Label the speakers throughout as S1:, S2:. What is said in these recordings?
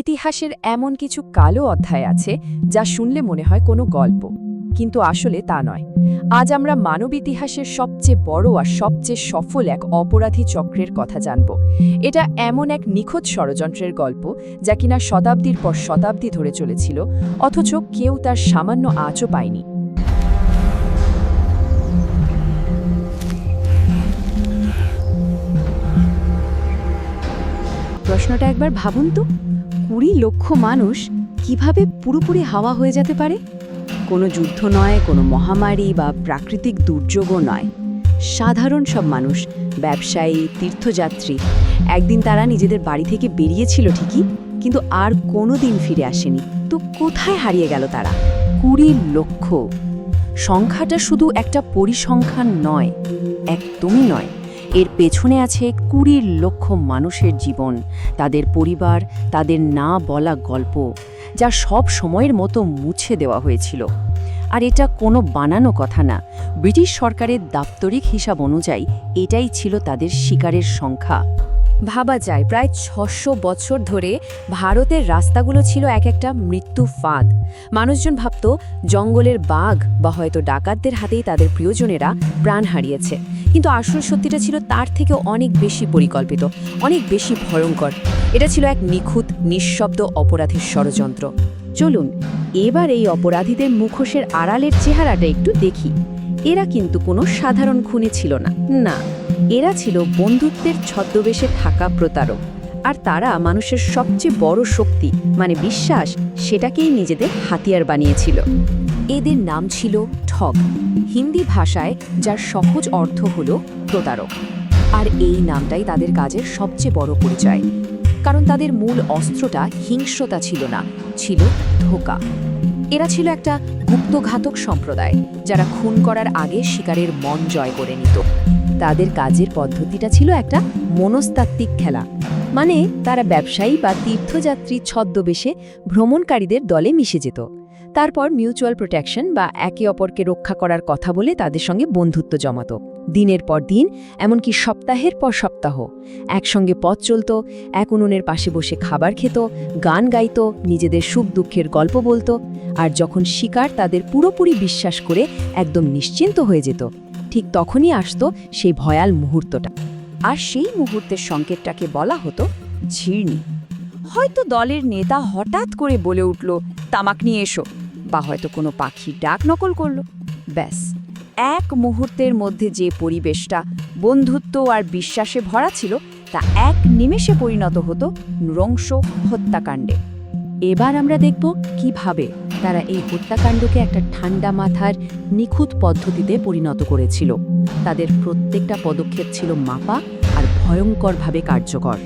S1: ইতিহাসের এমন কিছু কালো অধ্যায় আছে যা শুনলে মনে হয় কোনো গল্প। কিন্তু আসলে তা নয়। আজ আমরা মানব ইতিহাসের সবচেয়ে বড় আর সবচেয়ে সফল এক অপরাধী চক্রের কথা জানব। এটা এমন এক নিখোঁজ ষড়যন্ত্রের গল্প যা কিনা শতাব্দীর পর শতাব্দী ধরে চলেছিল, অথচ কেউ তার সামান্য আঁচও পায়নি। প্রশ্নটা একবার ভাবুন তো। কুড়ি লক্ষ মানুষ কীভাবে পুরোপুরি হাওয়া হয়ে যেতে পারে? কোনো যুদ্ধ নয়, কোনো মহামারী বা প্রাকৃতিক দুর্যোগও নয়। সাধারণ সব মানুষ, ব্যবসায়ী, তীর্থযাত্রী, একদিন তারা নিজেদের বাড়ি থেকে বেরিয়েছিল ঠিকই, কিন্তু আর কোনো দিন ফিরে আসেনি। তো কোথায় হারিয়ে গেল তারা? কুড়ি লক্ষ। সংখ্যাটা শুধু একটা পরিসংখ্যান নয়, একদমই নয়। এর পেছনে আছে কুড়ি লক্ষ মানুষের জীবন, তাদের পরিবার, তাদের না বলা গল্প, যা সব সময়ের মতো মুছে দেওয়া হয়েছিল। আর এটা কোনো বানানো কথা না। ব্রিটিশ সরকারের দাপ্তরিক হিসাব অনুযায়ী এটাই ছিল তাদের শিকারের সংখ্যা। ভাবা যায়, প্রায় ছশো বছর ধরে ভারতের রাস্তাগুলো ছিল এক একটা মৃত্যু ফাঁদ। মানুষজন ভাবত, জঙ্গলের বাঘ বা হয়তো ডাকাতদের হাতেই তাদের প্রিয়জনেরা প্রাণ হারিয়েছে। কিন্তু আসল সত্যিটা ছিল তার থেকে অনেক বেশি পরিকল্পিত, অনেক বেশি ভয়ঙ্কর। এটা ছিল এক নিখুঁত, নিঃশব্দ অপরাধীর ষড়যন্ত্র। চলুন, এবার এই অপরাধীদের মুখোশের আড়ালের চেহারাটা একটু দেখি। এরা কিন্তু কোনো সাধারণ খুনি ছিল না। না, এরা ছিল বন্ধুত্বের ছদ্মবেশে থাকা প্রতারক। আর তারা মানুষের সবচেয়ে বড় শক্তি মানে বিশ্বাস, সেটাকেই নিজেদের হাতিয়ার বানিয়েছিল। এদের নাম ছিল ঠগ, হিন্দি ভাষায় যার সহজ অর্থ হল প্রতারক। আর এই নামটাই তাদের কাজের সবচেয়ে বড় পরিচয়, কারণ তাদের মূল অস্ত্রটা হিংস্রতা ছিল না, ছিল ধোকা। এরা ছিল একটা গুপ্তঘাতক সম্প্রদায়, যারা খুন করার আগে শিকারের মন জয় করে নিত। তাদের কাজের পদ্ধতিটা ছিল একটা মনস্তাত্ত্বিক খেলা মানে তারা ব্যবসায়ী বা তীর্থযাত্রী ছদ্মবেশে ভ্রমণকারীদের দলে মিশে যেত। তারপর মিউচুয়াল প্রোটেকশন বা একে অপরকে রক্ষা করার কথা বলে তাদের সঙ্গে বন্ধুত্ব জমাতো। দিনের পর দিন, এমনকি সপ্তাহের পর সপ্তাহ। একসঙ্গে পথ চলত, এক উনুনের পাশে বসে খাবার খেত, গান গাইত, নিজেদের সুখ দুঃখের গল্প বলতো, আর যখন শিকার তাদের পুরোপুরি বিশ্বাস করে একদম নিশ্চিন্ত হয়ে যেত। ঠিক তখনই আসতো সেই ভয়াল মুহূর্তটা। আর সেই মুহূর্তের সংকেতটাকে বলা হতো ঝির্নি। হয়তো দলের নেতা হঠাৎ করে বলে উঠল, তামাক নিয়ে এসো, বা হয়তো কোনো পাখির ডাক নকল করল। ব্যাস, এক মুহূর্তের মধ্যে যে পরিবেশটা, বন্ধুত্ব আর বিশ্বাসে ভরা ছিল, তা এক নিমেষে পরিণত হতো নৃংস হত্যাকাণ্ডে। এবার আমরা দেখব কীভাবে তারা এই হত্যাকাণ্ডকে একটা ঠান্ডা মাথার নিখুঁত পদ্ধতিতে পরিণত করেছিল। তাদের প্রত্যেকটা পদক্ষেপ ছিল মাপা আর ভয়ঙ্করভাবে কার্যকর।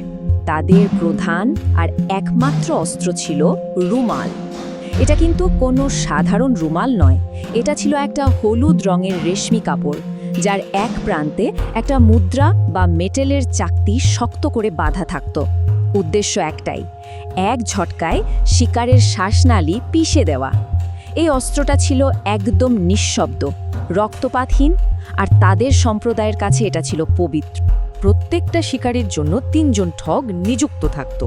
S1: তাদের প্রধান আর একমাত্র অস্ত্র ছিল রুমাল। এটা কিন্তু কোনো সাধারণ রুমাল নয়। এটা ছিল একটা হলুদ রঙের রেশমি কাপড়, যার এক প্রান্তে একটা মুদ্রা বা মেটেলের চাকতি শক্ত করে বাঁধা থাকত। উদ্দেশ্য একটাই, এক ঝটকায় শিকারের শ্বাসনালী পিষে দেওয়া। এই অস্ত্রটা ছিল একদম নিঃশব্দ, রক্তপাতহীন, আর তাদের সম্প্রদায়ের কাছে এটা ছিল পবিত্র। প্রত্যেকটা শিকারের জন্য তিনজন ঠগ নিযুক্ত থাকত।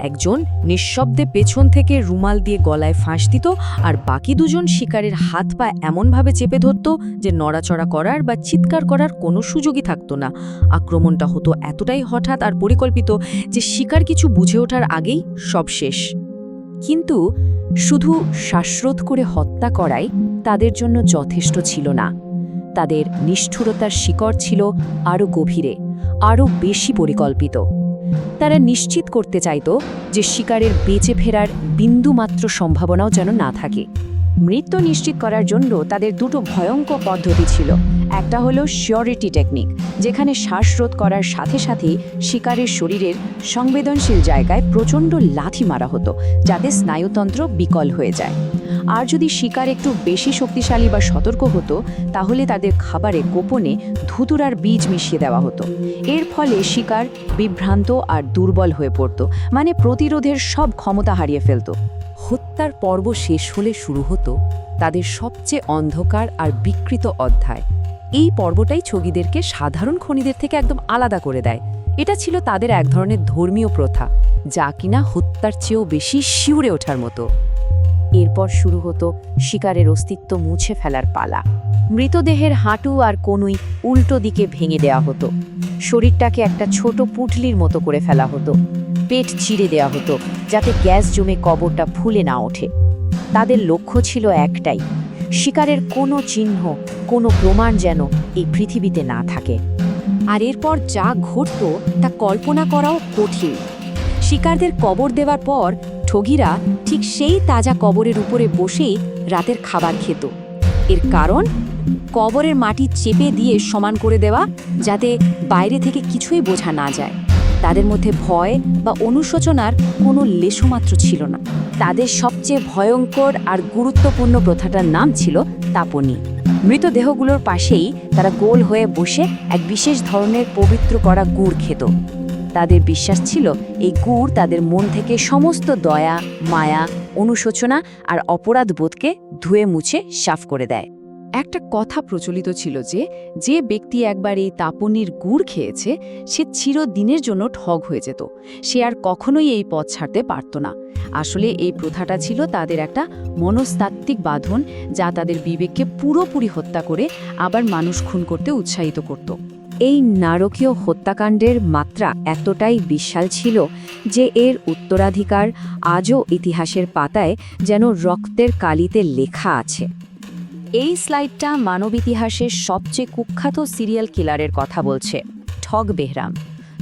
S1: একজন নিঃশব্দে পেছন থেকে রুমাল দিয়ে গলায় ফাঁস দিত আর বাকি দুজন শিকারের হাত পা এমনভাবে চেপে ধরত যে নড়াচড়া করার বা চিৎকার করার কোনো সুযোগই থাকতো না। আক্রমণটা হতো এতটাই হঠাৎ আর পরিকল্পিত যে শিকার কিছু বুঝে ওঠার আগেই সব শেষ। কিন্তু শুধু শ্বাসরোধ করে হত্যা করাই তাদের জন্য যথেষ্ট ছিল না। তাদের নিষ্ঠুরতার শিকড় ছিল আরও গভীরে। আরও বেশি পরিকল্পিত। তারা নিশ্চিত করতে চাইত যে শিকারের বেঁচে ফেরার বিন্দুমাত্র সম্ভাবনাও যেন না থাকে। মৃত্যু নিশ্চিত করার জন্য তাদের দুটো ভয়ঙ্কর পদ্ধতি ছিল। একটা হলো শিওরিটি টেকনিক, যেখানে শ্বাসরোধ করার সাথে সাথে শিকারের শরীরের সংবেদনশীল জায়গায় প্রচণ্ড লাথি মারা হতো, যাতে স্নায়ুতন্ত্র বিকল হয়ে যায়। আর যদি শিকার একটু বেশি শক্তিশালী বা সতর্ক হতো, তাহলে তাদের খাবারে গোপনে ধুতুরার বীজ মিশিয়ে দেওয়া হতো। এর ফলে শিকার বিভ্রান্ত আর দুর্বল হয়ে পড়ত মানে প্রতিরোধের সব ক্ষমতা হারিয়ে ফেলত। হত্যার পর্ব শেষ হলে শুরু হতো তাদের সবচেয়ে অন্ধকার আর বিকৃত অধ্যায়। এই পর্বটাই ছগিদেরকে সাধারণ খনিদের থেকে একদম আলাদা করে দেয়। এটা ছিল তাদের এক ধরনের ধর্মীয় প্রথা, যা কিনা হত্যার চেয়েও বেশি শিউরে ওঠার মতো। এরপর শুরু হতো শিকারের অস্তিত্ব মুছে ফেলার পালা। মৃতদেহের হাঁটু আর কনুই উল্টো দিকে ভেঙে দেওয়া হতো। শরীরটাকে একটা ছোট পুটলির মতো করে ফেলা হতো। পেট চিড়ে দেওয়া হতো, যাতে গ্যাস জমে কবরটা ফুলে না ওঠে। তাদের লক্ষ্য ছিল একটাই, শিকারের কোনো চিহ্ন, কোনো প্রমাণ যেন এই পৃথিবীতে না থাকে। আর এরপর যা ঘটত, তা কল্পনা করাও কঠিন। শিকারদের কবর দেওয়ার পর, ঠগিরা ঠিক সেই তাজা কবরের উপরে বসেই রাতের খাবার খেত। এর কারণ? কবরের মাটি চেপে দিয়ে সমান করে দেওয়া যাতে বাইরে থেকে কিছুই বোঝা না যায়। তাদের মধ্যে ভয় বা অনুশোচনার কোনো লেশমাত্র ছিল না। তাদের সবচেয়ে ভয়ঙ্কর আর গুরুত্বপূর্ণ প্রথাটার নাম ছিল তাপনি। মৃতদেহগুলোর পাশেই তারা গোল হয়ে বসে এক বিশেষ ধরনের পবিত্র করা গুড় খেত। তাদের বিশ্বাস ছিল এই গুড় তাদের মন থেকে সমস্ত দয়া, মায়া, অনুশোচনা আর অপরাধ বোধকে ধুয়ে মুছে সাফ করে দেয়। একটা কথা প্রচলিত ছিল যে যে ব্যক্তি একবার এই তাপনির গুড় খেয়েছে, সে চিরদিনের জন্য ঠগ হয়ে যেত। সে আর কখনোই এই পথ ছাড়তে পারত না। আসলে এই প্রথাটা ছিল তাদের একটা মনস্তাত্ত্বিক বাঁধন, যা তাদের বিবেককে পুরোপুরি হত্যা করে আবার মানুষ খুন করতে উৎসাহিত করত। এই নারকীয় হত্যাকাণ্ডের মাত্রা এতটাই বিশাল ছিল যে এর উত্তরাধিকার আজও ইতিহাসের পাতায় যেন রক্তের কালিতে লেখা আছে। এই স্লাইডটা মানব ইতিহাসের সবচেয়ে কুখ্যাত সিরিয়াল কিলারের কথা বলছে, ঠগ বেহরাম।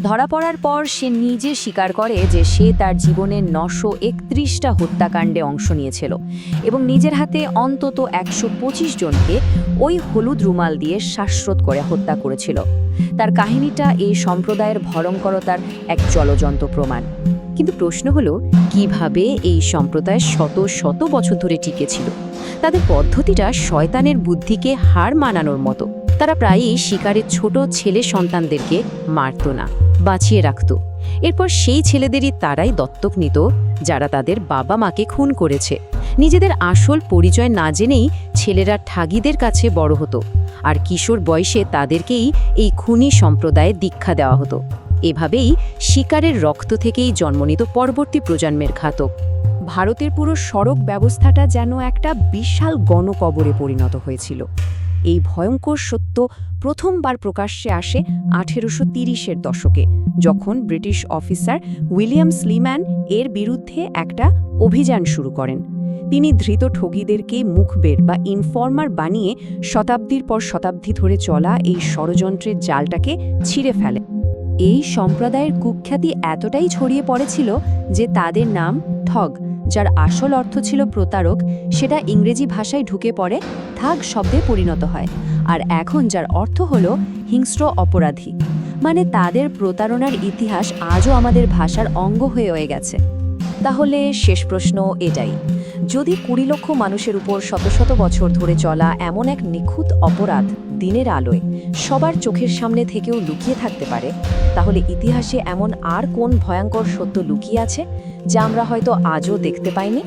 S1: ধরা পড়ার পর সে নিজে স্বীকার করে যে সে তার জীবনের নশো একত্রিশটা হত্যাকাণ্ডে অংশ নিয়েছিল এবং নিজের হাতে অন্তত একশো পঁচিশ জনকে ওই হলুদ রুমাল দিয়ে শ্বাসরোধ করে হত্যা করেছিল। তার কাহিনীটা এই সম্প্রদায়ের ভয়ঙ্করতার এক জলজন্ত প্রমাণ। কিন্তু প্রশ্ন হলো, কীভাবে এই সম্প্রদায় শত শত বছর ধরে টিকেছিল তাদের পদ্ধতিটা শয়তানের বুদ্ধিকে হার মানানোর মতো। তারা প্রায়ই শিকারের ছোট ছেলে সন্তানদেরকে মারত না, বাঁচিয়ে রাখত। এরপর সেই ছেলেদেরই তারাই দত্তক নিত, যারা তাদের বাবা মাকে খুন করেছে। নিজেদের আসল পরিচয় না জেনেই ছেলেরা ঠাগিদের কাছে বড় হতো, আর কিশোর বয়সে তাদেরকেই এই খুনি সম্প্রদায়ে দীক্ষা দেওয়া হতো। এভাবেই শিকারের রক্ত থেকেই জন্ম নিত পরবর্তী প্রজন্মের ঘাতক। ভারতের পুরো সড়ক ব্যবস্থাটা যেন একটা বিশাল গণকবরে পরিণত হয়েছিল। এই ভয়ঙ্কর সত্য প্রথমবার প্রকাশ্যে আসে আঠেরোশো তিরিশের দশকে, যখন ব্রিটিশ অফিসার উইলিয়াম স্লিম্যান এর বিরুদ্ধে একটা অভিযান শুরু করেন। তিনি ধৃত ঠগীদেরকে মুখবের বা ইনফর্মার বানিয়ে শতাব্দীর পর শতাব্দী ধরে চলা এই ষড়যন্ত্রের জালটাকে ছিঁড়ে ফেলে এই সম্প্রদায়ের কুখ্যাতি এতটাই ছড়িয়ে পড়েছিল যে তাদের নাম ঠগ, যার আসল অর্থ ছিল প্রতারক, সেটা ইংরেজি ভাষায় ঢুকে পড়ে থাগ শব্দে পরিণত হয়, আর এখন যার অর্থ হল হিংস্র অপরাধী। মানে তাদের প্রতারণার ইতিহাস আজও আমাদের ভাষার অঙ্গ হয়ে হয়ে গেছে। তাহলে শেষ প্রশ্ন এটাই, যদি কুড়ি লক্ষ মানুষের উপর শত শত বছর ধরে চলা এমন এক নিখুঁত অপরাধ দিনের আলোয় সবার চোখের সামনে থেকেও লুকিয়ে থাকতে পারে, তাহলে ইতিহাসে এমন আর কোন ভয়ঙ্কর সত্য লুকিয়ে আছে যা আমরা হয়তো আজও দেখতে পাইনি?